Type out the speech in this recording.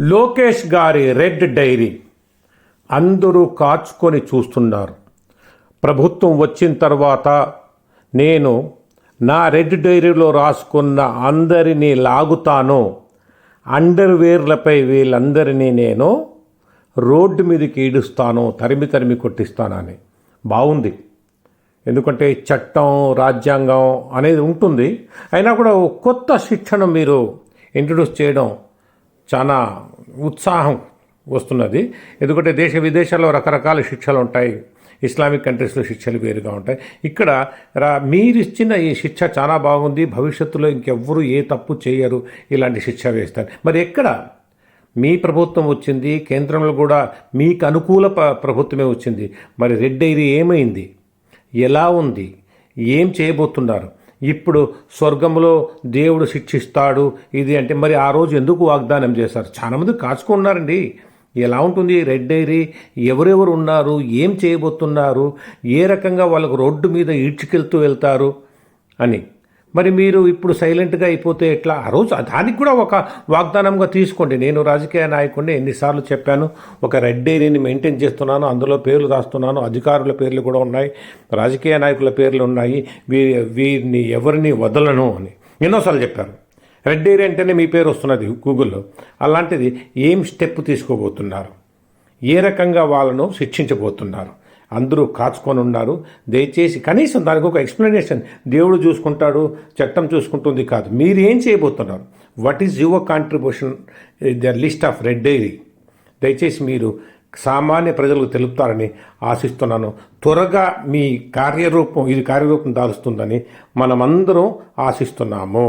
లోకేష్ గారి red dairy అందరూ కాచుకొని చూస్తున్నారు. ప్రభుత్వం వచ్చిన తర్వాత నేను నా రెడ్ డైరీలో రాసుకున్న అందరినీ లాగుతాను. అండర్వేర్లపై వీళ్ళందరినీ నేను రోడ్డు మీదకి ఈడుస్తాను తరిమి తరిమి కొట్టిస్తానని. బాగుంది. ఎందుకంటే చట్టం రాజ్యాంగం అనేది ఉంటుంది. అయినా కూడా కొత్త శిక్షణ మీరు ఇంట్రడ్యూస్ చేయడం చాలా ఉత్సాహం వస్తున్నది. ఎందుకంటే దేశ విదేశాల్లో రకరకాల శిక్షలు ఉంటాయి. ఇస్లామిక్ కంట్రీస్లో శిక్షలు వేరుగా ఉంటాయి. ఇక్కడ రా మీరు ఇచ్చిన ఈ శిక్ష చాలా బాగుంది. భవిష్యత్తులో ఇంకెవ్వరూ ఏ తప్పు చేయరు. ఇలాంటి శిక్ష వేస్తారు. మరి ఎక్కడ? మీ ప్రభుత్వం వచ్చింది. కేంద్రంలో కూడా మీకు అనుకూల ప- ప్రభుత్వమే వచ్చింది. మరి రెడ్ డైరీ ఏమైంది? ఎలా ఉంది? ఏం చేయబోతున్నారు? ఇప్పుడు స్వర్గంలో దేవుడు శిక్షిస్తాడు. ఇది అంటే మరి ఆ రోజు ఎందుకు వాగ్దానం చేశారు? చాలామంది కాచుకున్నారండి. ఎలా ఉంటుంది రెడ్ డైరీ? ఎవరెవరు ఉన్నారు? ఏం చేయబోతున్నారు? ఏ రకంగా వాళ్ళకు రోడ్డు మీద ఈడ్చుకెళ్తూ వెళ్తారు? అని. మరి మీరు ఇప్పుడు సైలెంట్గా అయిపోతే ఎట్లా? ఆ రోజు దానికి కూడా ఒక వాగ్దానంగా తీసుకోండి. నేను రాజకీయ నాయకుడిని ఎన్నిసార్లు చెప్పాను. ఒక రెడ్ డైరీని మెయింటైన్ చేస్తున్నాను. అందులో పేర్లు రాస్తున్నాను. అధికారుల పేర్లు కూడా ఉన్నాయి. రాజకీయ నాయకుల పేర్లు ఉన్నాయి. వీ వీరిని ఎవరిని వదలను అని ఎన్నోసార్లు చెప్పాను. రెడ్ డైరీ అంటేనే మీ పేరు వస్తున్నది గూగుల్లో అలాంటిది ఏం స్టెప్ తీసుకోబోతున్నారు? ఏ రకంగా వాళ్ళను శిక్షించబోతున్నారు? అందరూ కాచుకొని ఉన్నారు. దయచేసి కనీసం దానికి ఒక ఎక్స్ప్లెనేషన్ దేవుడు చూసుకుంటాడు చట్టం చూసుకుంటుంది కాదు. మీరు ఏం చేయబోతున్నారు? What is your contribution the list of red diary దయచేసి మీరు సామాన్య ప్రజలకు తెలుపుతారని ఆశిస్తున్నాను. త్వరగా మీ కార్యరూపం ఇది కార్యరూపం దాలుస్తుందని మనమందరం ఆశిస్తున్నాము.